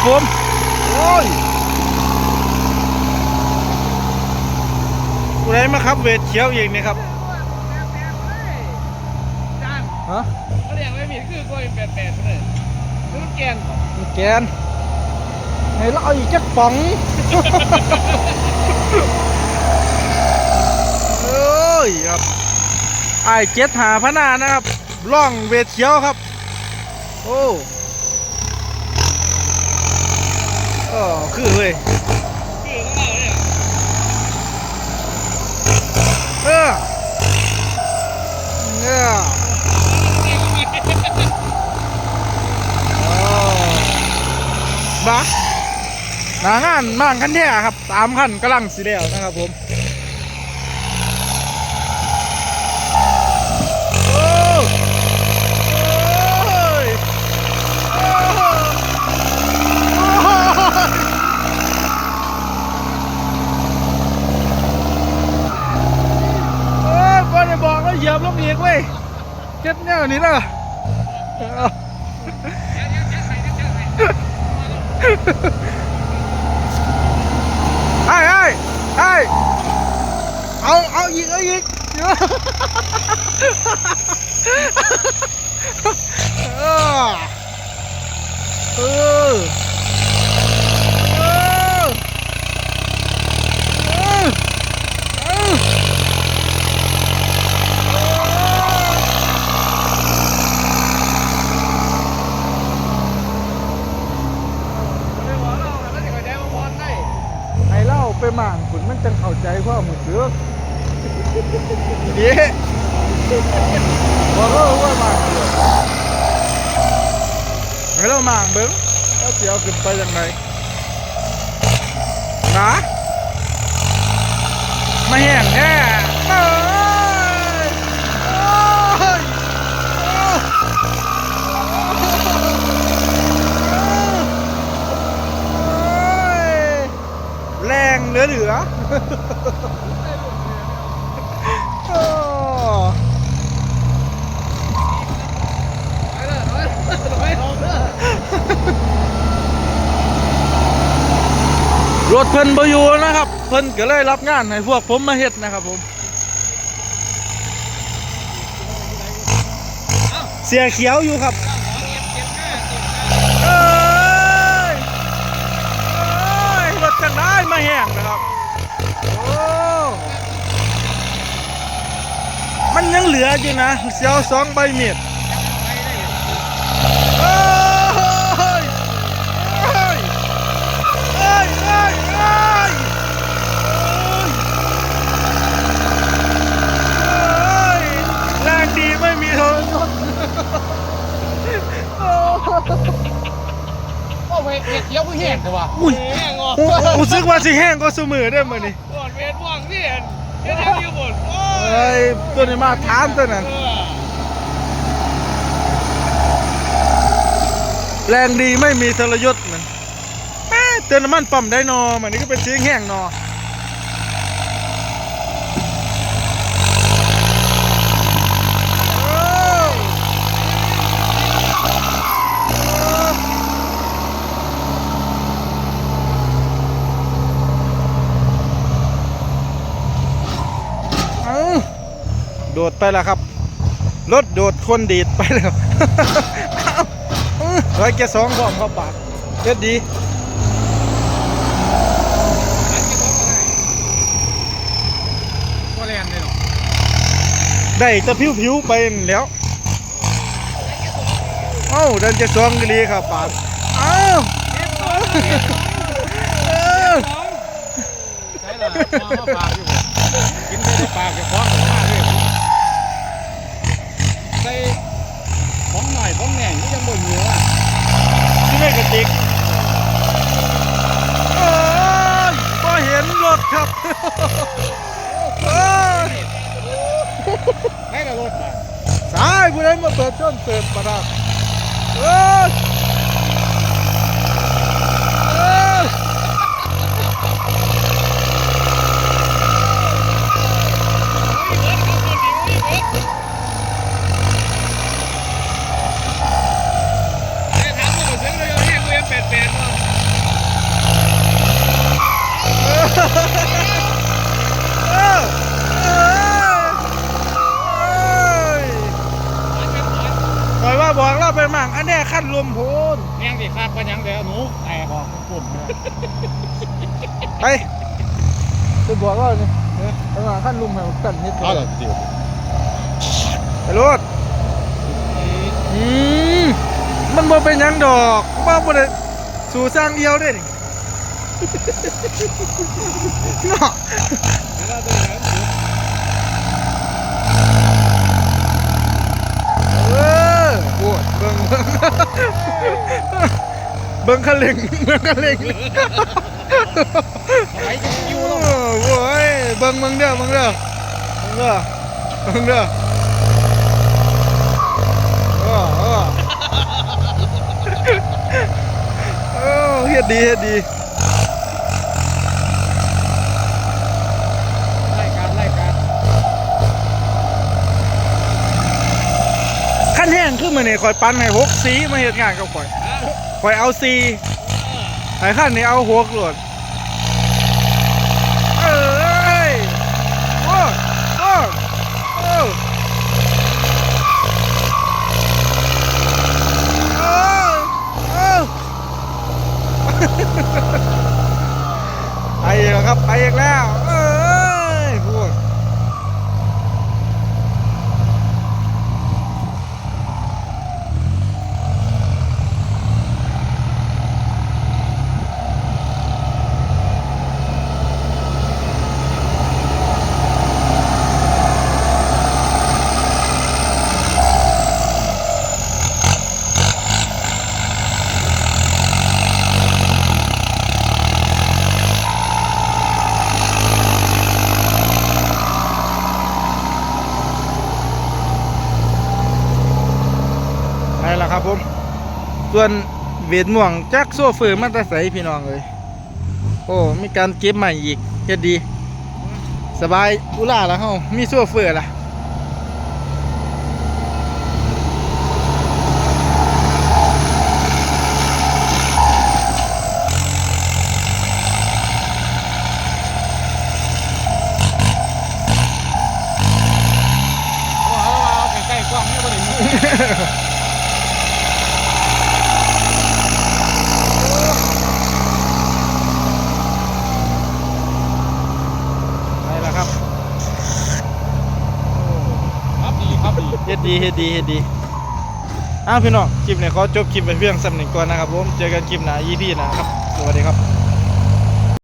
ครับผมโอ้ยผู้ใดมาครับเวทเขียวอีกนี่ครับจานฮะเขาเรียกไม่ผิดคือกล้วยแปดๆเลยคือมันแกนมีแกนให้เราเอาอีกจักป๋องเอ้ยครับไอ้ายเจ็ดหาพนานะครับร่องเวทเขียวครับ โอ้ก็ คือเว้ยคืออเราเนี่ยเออเนี่ยโอ้บ้าหนางานมางคันแท้ครับสามคันกำลังสีแล้วนะครับผม โอ้โอ้ยโอ้ยโอ้ยบอลจะบอกว่าเหยียบลงอีกเว้ย เจ็ดแนวนี้นะเอาไอ้ไอ้ไอ้เอาเอาอีกเอาอีกเออเออเออเออเออ ไม่หัวเราแล้วจะกระจายมาพรได้ ให้เล่าไปห มางคุณมันจังเข้าใจความมือเสือเดี๋ยวบอกเราว่ามางเสือให้เรามางเบิ้งแล้วเสียวขึ้นไปยังไงนะมาแห้งแท้เอ้ยโอ้ยโอ้ยแรง เหลือเหลือโอ้ไปเลยไปเลยไปเลยรถเพิ่นบ่อยู่นะครับ เพิ่นก็เลยรับงานให้พวกผมมาเฮ็ดนะครับผม เสียเขียวอยู่ครับ เอ้ยเอ้ยรถจังได้มาแห้งนะครับ โอ้ มัน ยังเหลืออยู่นะเสียวสองใบเมีดเอ้ยเอ้ยเอ้ยเอ้ยเอ้ยเอ้ยแรงดีไม่มีทนโอ้เวเขียวผู้แห้งแต่ว่าอุ้ยแห้งอะรู้สึกว่าสิแห้งก็สมือได้เหมือนี้ก่อนเวทว่างที่เห็นเห็นอยู่บนโอ้ เอ้ยตัวนี้มาทานตัวนั้นแรงดีไม่มีทรยศมันแม่เตือนน้ำมันปั๊มได้นอมันนี่ก็เป็นเสียงแห้งนอโอ้เอาโดดไปแล้วครับ รถโดดคนดีดไปแล้วเอาร้อยเกียร์สองพร้อมเข้าปากเด็ดดีก็แรงเลยเนาะได้แตะผิวๆไปนั่นแหล้วเอ้าเดินเกียร์สองก็ดีครับปากเอ้าเออใช่เลยมามาปากอยู่กินได้ปากจะคล้องมากเลยใส่ของหน่อยของแหน่งก็ ยังบ่เหนียวอะที่ไม่กระติกโอ้ยก็เห็นรถครับเอ้ยให้กับรถมาสายผู้ใดมาเปิดช่องเปิดประดับเอ้ย คอยว่าบอกเราไปมั่งอันนี้ขั้นลมพูนแม่งสีคาดปัญญังเดี๋ยวหนูไอ้บอกปุ่มไปไปบอกเราเนี่ยไปมั่งขั้นลมให้กันนิดเอาละจิ๋วไปรถอืมมันบ่เป็นยังดอกบ้าบ่ได้สู่สร้างเดียวได้ เนาะเวลาตัวไหนมันอยู่เออโอ้ยเบิ่งเบิ่งเบิ่งคันเร่งเบิ่งคันเร่งไปจะคิวโอ้แล้วโว้ยเบิ่งเบิ่งเด้อเบิ่งเด้อเบิ่งเด้อเบิ่งเด้อเออเออเออเฮ็ดดีเฮ็ดดี ไล่การไล่การ ขั้นแห้ง คือมื้อนี้ข่อยปั้นให้หกสีมาเฮ็ดงานกับข่อยข่อยเอาสีไอ้ขั้นนี้เอาหกโลดเอ้ยโอ้โอ้โอ้โอ้โอ้ไปอีกแล้วครับไปอีกแล้วเอ้ยพูด นี่แหละครับผม ส่วนเวทม่วงจักโซเฟอร์มันจะใสพี่น้องเลยโอ้มีการเก็บใหม่อีกเฮ็ดดี สบายอุล่าแล้วเฮามีโซเฟอร์ละโอ้เอาเอาใกล้ๆกล้องนี่ยบ่ได้ยิน นี่แหละครับ ครับดีครับดี เฮ็ด ดีเฮ็ดดีเฮ็ดดีอ้าวพี่น้องคลิปนี้ขอจบคลิปไปเพียงสำหนึ่งก่อนนะครับผมเจอกันคลิปหน้า EP หน้าครับ สวัสดีครับ